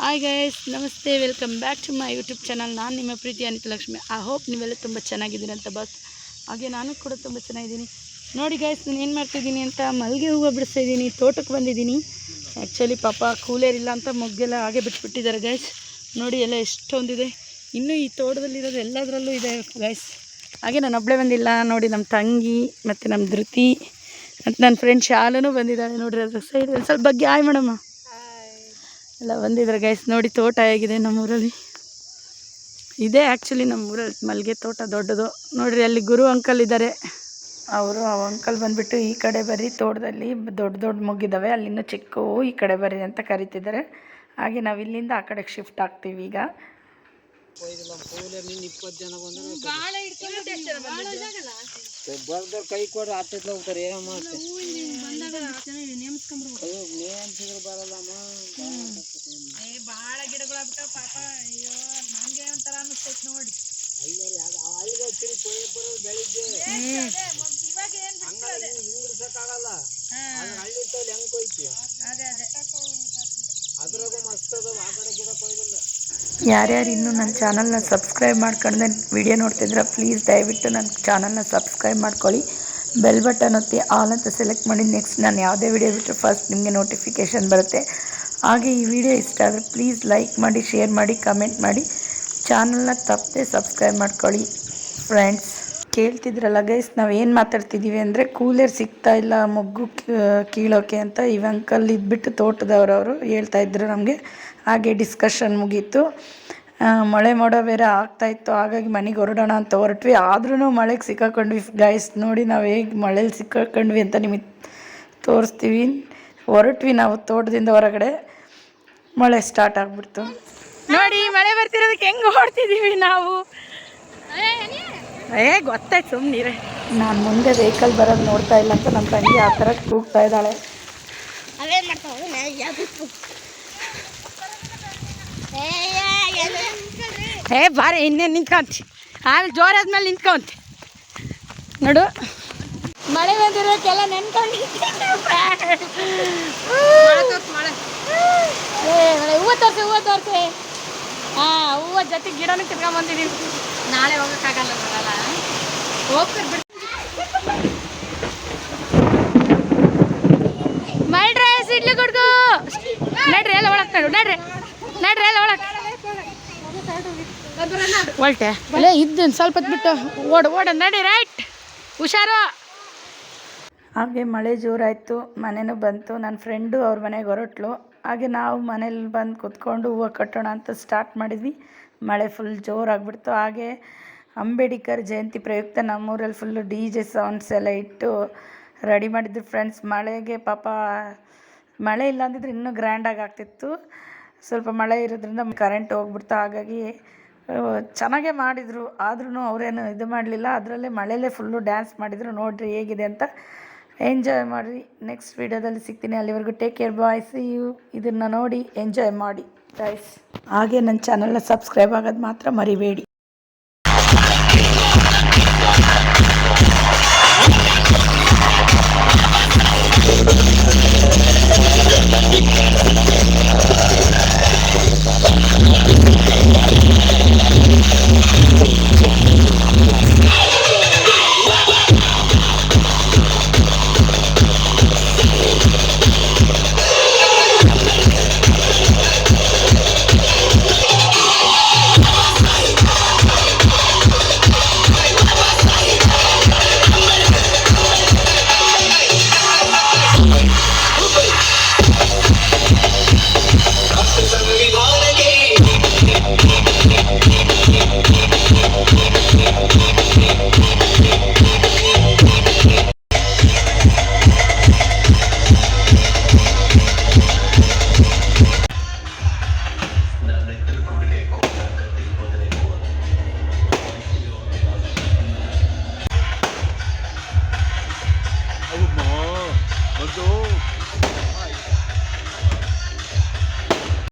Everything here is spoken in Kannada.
Hi guys namaste welcome back to my YouTube channel ನಾನು ನಿಮ್ಮ ಪ್ರೀತಿ ಅನಿತ ಲಕ್ಷ್ಮಿ. ಐ ಹೋಪ್ ನೀವೆಲ್ಲ ತುಂಬ ಚೆನ್ನಾಗಿದ್ದೀನಿ ಅಂತ ಬಸ್. ಹಾಗೆ ನಾನು ಕೂಡ ತುಂಬ ಚೆನ್ನಾಗಿದ್ದೀನಿ. ನೋಡಿ ಗೈಸ್ ನಾನು ಏನು ಮಾಡ್ತಿದ್ದೀನಿ ಅಂತ? ಮಲ್ಲಿಗೆ ಹೂವು ಬಿಡಿಸ್ತಾಯಿದ್ದೀನಿ ತೋಟಕ್ಕೆ ಬಂದಿದ್ದೀನಿ. ಆ್ಯಕ್ಚುಲಿ ಪಾಪ ಕೂಲೇರ್ ಇಲ್ಲ ಅಂತ ಮೊಗ್ಗೆಲ್ಲ ಹಾಗೆ ಬಿಟ್ಬಿಟ್ಟಿದ್ದಾರೆ ಗೈಸ್ ನೋಡಿ ಎಲ್ಲ ಎಷ್ಟೊಂದಿದೆ. ಇನ್ನೂ ಈ ತೋಟದಲ್ಲಿರೋದು ಎಲ್ಲದರಲ್ಲೂ ಇದೆ ಗೈಸ್ ಹಾಗೆ ನಾನು ಒಬ್ಬಳೇ ಬಂದಿಲ್ಲ. ನೋಡಿ ನಮ್ಮ ತಂಗಿ ಮತ್ತು ನಮ್ಮ ಧೃತಿ. ಮತ್ತು ನನ್ನ ಫ್ರೆಂಡ್ ಶಾಲೂ ಬಂದಿದ್ದಾಳೆ ನೋಡಿರಿ ಅದ್ರ ಸೈಡ್ ಒಂದು ಸ್ವಲ್ಪ ಬಗ್ಗೆ ಆಯ್ ಮೇಡಮ್ಮ ಎಲ್ಲ ಬಂದಿದ್ದಾರೆ ಗೈಸ್ ನೋಡಿ ತೋಟ ಹೇಗಿದೆ ನಮ್ಮೂರಲ್ಲಿ. ಇದೇ ಆ್ಯಕ್ಚುಲಿ ನಮ್ಮೂರಲ್ಲಿ ಮಲ್ಲಿಗೆ ತೋಟ ದೊಡ್ಡದು. ನೋಡಿರಿ ಅಲ್ಲಿ ಗುರು ಅಂಕಲ್ ಇದ್ದಾರೆ. ಅವರು ಆ ಅಂಕಲ್ ಬಂದುಬಿಟ್ಟು ಈ ಕಡೆ ಬರ್ರಿ. ತೋಟದಲ್ಲಿ ದೊಡ್ಡ ದೊಡ್ಡ ಮುಗಿದಾವೆ ಅಲ್ಲಿಂದ ಚಿಕ್ಕವು ಈ ಕಡೆ ಬರ್ರಿ ಅಂತ ಕರಿತಿದ್ದಾರೆ. ಹಾಗೆ ನಾವು ಇಲ್ಲಿಂದ ಆ ಕಡೆಗೆ ಶಿಫ್ಟ್ ಆಗ್ತೀವಿ ಈಗ. ಬರ್ದವ್ರು ಕೈ ಕೊಡ್ರಿ ಹತ್ತೈತ್ ಹೋಗ್ತಾರೆ ಏನೋ ಮಾಡ್ತಾರೆ ಬರಲ್ಲಮ್ಮ ಭಾಳ ಗಿಡಗಳಾಗ್ಬಿಟ್ಟಾವ ಪಾಪ ಅಯ್ಯೋ ನನಗೆ ಒಂಥರ ಅನ್ನಿಸ್ತೈತೆ ನೋಡಿ. ಬೆಳಿಗ್ಗೆ. ಇವಾಗ ಏನು ಹಿಂಗ್ಸಕ್ಕಾಗಲ್ಲ ಆದ್ರೆ ಹಳ್ಳಿ ತೋಲ್ ಹೆಂಗ್ ಕೊಯ್ತಿ ಅದೇ ಅದೇ. ಅದ್ರಾಗ ಮಸ್ತ್ ಅದಾವ ಆ ಕಡೆ ಗಿಡ ಕೊಯ್ದಿಲ್ಲ ಯಾರ್ಯಾರು ಇನ್ನೂ ನನ್ನ ಚಾನಲ್ನ ಸಬ್ಸ್ಕ್ರೈಬ್ ಮಾಡ್ಕೊಂಡೆ ವಿಡಿಯೋ ನೋಡ್ತಿದ್ರೆ ಪ್ಲೀಸ್ ದಯವಿಟ್ಟು ನನ್ನ ಚಾನಲ್ನ ಸಬ್ಸ್ಕ್ರೈಬ್ ಮಾಡ್ಕೊಳ್ಳಿ. ಬೆಲ್ ಬಟನ್ ಒತ್ತಿ ಆಲ್ ಅಂತ ಸೆಲೆಕ್ಟ್ ಮಾಡಿ ನೆಕ್ಸ್ಟ್ ನಾನು ಯಾವುದೇ ವಿಡಿಯೋ ಬಿಟ್ಟರೆ ಫಸ್ಟ್ ನಿಮಗೆ ನೋಟಿಫಿಕೇಷನ್ ಬರುತ್ತೆ. ಹಾಗೆ ಈ ವಿಡಿಯೋ ಇಷ್ಟ ಆದರೆ ಪ್ಲೀಸ್ ಲೈಕ್ ಮಾಡಿ ಶೇರ್ ಮಾಡಿ ಕಮೆಂಟ್ ಮಾಡಿ. ಚಾನಲ್ನ ತಪ್ಪದೆ ಸಬ್ಸ್ಕ್ರೈಬ್ ಮಾಡ್ಕೊಳ್ಳಿ ಫ್ರೆಂಡ್ಸ್ ಕೇಳ್ತಿದ್ರಲ್ಲ ಗೈಸ್ ನಾವು ಏನು ಮಾತಾಡ್ತಿದ್ದೀವಿ ಅಂದರೆ ಕೂಲರ್ ಸಿಗ್ತಾ ಇಲ್ಲ ಮೊಗ್ಗು ಕೀ- ಕೀಳೋಕೆ ಅಂತ ಈ ಅಂಕಲ್ ಇದ್ಬಿಟ್ಟು ತೋಟದವರವರು ಹೇಳ್ತಾ ಇದ್ರು ನಮಗೆ. ಹಾಗೆ ಡಿಸ್ಕಷನ್ ಮುಗೀತು. ಮಳೆ ಮೋಡ ಬೇರೆ ಆಗ್ತಾಯಿತ್ತು ಹಾಗಾಗಿ ಮನೆಗೆ ಹೊರಡೋಣ ಅಂತ ಹೊರಟ್ವಿ. ಆದ್ರೂ ಮಳೆಗೆ ಸಿಕ್ಕಾಕೊಂಡ್ವಿ ಗೈಸ್ ನೋಡಿ ನಾವು ಹೇಗೆ ಮಳೇಲಿ ಸಿಕ್ಕಾಕೊಂಡ್ವಿ ಅಂತ ನಿಮಗೆ ತೋರಿಸ್ತೀವಿ. ಹೊರಟ್ವಿ ನಾವು ತೋಟದಿಂದ ಹೊರಗಡೆ. ಮಳೆ ಸ್ಟಾರ್ಟ್ ಆಗ್ಬಿಡ್ತು. ನೋಡಿ ಮಳೆ ಬರ್ತಿರೋದಕ್ಕೆ ಹೆಂಗೆ ಓಡ್ತಿದ್ದೀವಿ ನಾವು? ಏ ಗೊತ್ತಾಯ್ತು ಸುಮ್ಮನಿರೆ ನಾನು ಮುಂದೆ ವೆಹಿಕಲ್ ಬರೋದು ನೋಡ್ತಾ ಇಲ್ಲ ಅಂತ ನಮ್ಮ ತಂಗಿ ಆ ಥರ ಕೂಗ್ತಾ ಇದ್ದಾಳೆ. ಏ ಬಾರಿ ಇನ್ನೇನು ನಿಂತ್ಕೊಂತಿ? ಆಮೇಲೆ ಜೋರಾದ್ಮೇಲೆ ನಿಂತ್ಕೊಂತಿ. ನೋಡು. ಮಳೆ ಬಂದಿರೋಕ್ಕೆಲ್ಲ ನೆನ್ಕೊಂಡು ಹೂವ ತೋರಿಸಿ ಹೂವು ತೋರಿಸಿ. ಹಾಂ ಹೂವ ಜೊತೆ ಗಿಡನೂ ಕಿತ್ಕೊಂಬಂದಿದ್ದೀವಿ ನಾಳೆ ಹೋಗಕ್ಕಾಗಲ್ಲ ಬರಲ್ಲ ಹೋಗ್ತಾರೆ ಬಿಡು ಮಾಡ್ರೆ, ಸಿಡ್ಲಿ ಗುಡ್ಗು ನಡ್ರಿ, ಎಲ್ಲ ಒಳಗೆ ನಡು ನಡ್ರಿ. ನಡ್ರಿ, ಎಲ್ಲ ಒಳಗೆ. ಒಳ್ಟೆ ಅಲ್ಲೇ ಇದ್ದು ಸ್ವಲ್ಪ ಬಿಟ್ಟು ಓಡ ಓಡ, ನಡಿ, ರೈಟ್. ಹುಷಾರು. ಹಾಗೆ ಮಳೆ ಜೋರಾಯಿತು ಮನೆಯೂ ಬಂತು. ನನ್ನ ಫ್ರೆಂಡು ಅವ್ರ ಮನೆಗೆ ಹೊರಟ್ಲು. ಹಾಗೆ ನಾವು ಮನೇಲಿ ಬಂದು ಕುತ್ಕೊಂಡು ಹೂವು ಕಟ್ಟೋಣ ಅಂತ ಸ್ಟಾರ್ಟ್ ಮಾಡಿದ್ವಿ. ಮಳೆ ಫುಲ್ ಜೋರಾಗ್ಬಿಡ್ತು. ಹಾಗೆ ಅಂಬೇಡ್ಕರ್ ಜಯಂತಿ ಪ್ರಯುಕ್ತ ನಮ್ಮೂರಲ್ಲಿ ಫುಲ್ಲು ಡಿ ಜೆ ಸೌಂಡ್ಸ್ ಎಲ್ಲ ಇಟ್ಟು ರೆಡಿ ಮಾಡಿದ್ರು ಫ್ರೆಂಡ್ಸ್ ಮಳೆಗೆ ಪಾಪ ಮಳೆ ಇಲ್ಲ ಅಂದಿದ್ರೆ ಇನ್ನೂ ಗ್ರ್ಯಾಂಡಾಗಿ ಆಗ್ತಿತ್ತು. ಸ್ವಲ್ಪ ಮಳೆ ಇರೋದ್ರಿಂದ ಕರೆಂಟ್ ಹೋಗ್ಬಿಡ್ತು. ಹಾಗಾಗಿ ಚೆನ್ನಾಗೇ ಮಾಡಿದರು. ಆದ್ರೂ ಅವರೇನು ಇದು ಮಾಡಲಿಲ್ಲ. ಅದರಲ್ಲೇ ಮಳೆಯಲ್ಲೇ ಫುಲ್ಲು ಡ್ಯಾನ್ಸ್ ಮಾಡಿದರು. ನೋಡಿರಿ ಹೇಗಿದೆ ಅಂತ ಎಂಜಾಯ್ ಮಾಡಿರಿ. ನೆಕ್ಸ್ಟ್ ವೀಡಿಯೋದಲ್ಲಿ ಸಿಗ್ತೀನಿ. ಅಲ್ಲಿವರೆಗೂ take care bye see you ಇದನ್ನು ನೋಡಿ ಎಂಜಾಯ್ ಮಾಡಿ. ಗೈಸ್ ಹಾಗೆ ನನ್ನ ಚಾನಲ್ನ ಸಬ್ಸ್ಕ್ರೈಬ್ ಆಗೋದು ಮಾತ್ರ ಮರಿಬೇಡಿ.